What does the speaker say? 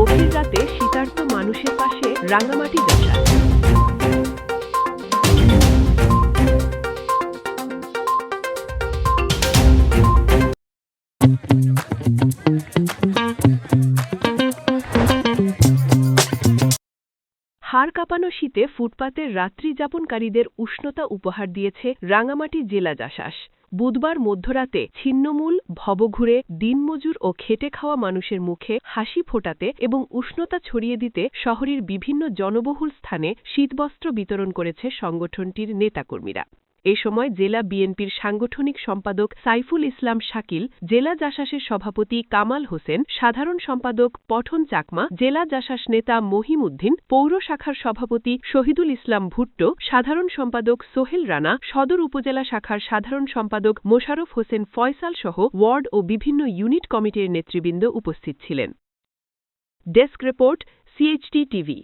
গভীর রাতে শীতার্ত মানুষের পাশে রাঙামাটি যাত্রা। হাড় কাঁপানো শীতে ফুটপাতের রাত্রিযাপনকারীদের উষ্ণতা উপহার দিয়েছে রাঙামাটি জেলা জাসাস বুধবার মধ্যরাতে ছিন্নমূল, ভবঘুরে, দিনমজুর ও খেটে খাওয়া মানুষের মুখে হাসি ফোটাতে এবং উষ্ণতা ছড়িয়ে দিতে শহরের বিভিন্ন জনবহুল স্থানে শীতবস্ত্র বিতরণ করেছে সংগঠনটির নেতাকর্মীরা। এ সময় জেলা বিএনপির সাংগঠনিক সম্পাদক সাইফুল ইসলাম শাকিল, জেলা জাসাসের সভাপতি কামাল হোসেন, সাধারণ সম্পাদক পঠন চাকমা, জেলা জাসাস নেতা মহিম উদ্দিন পৌর শাখার সভাপতি শহীদুল ইসলাম ভুট্টো, সাধারণ সম্পাদক সোহেল রানা, সদর উপজেলা শাখার সাধারণ সম্পাদক মোশারফ হোসেন ফয়সাল সহ ওয়ার্ড ও বিভিন্ন ইউনিট কমিটির নেতৃবৃন্দ উপস্থিত ছিলেন। Desk report CHT TV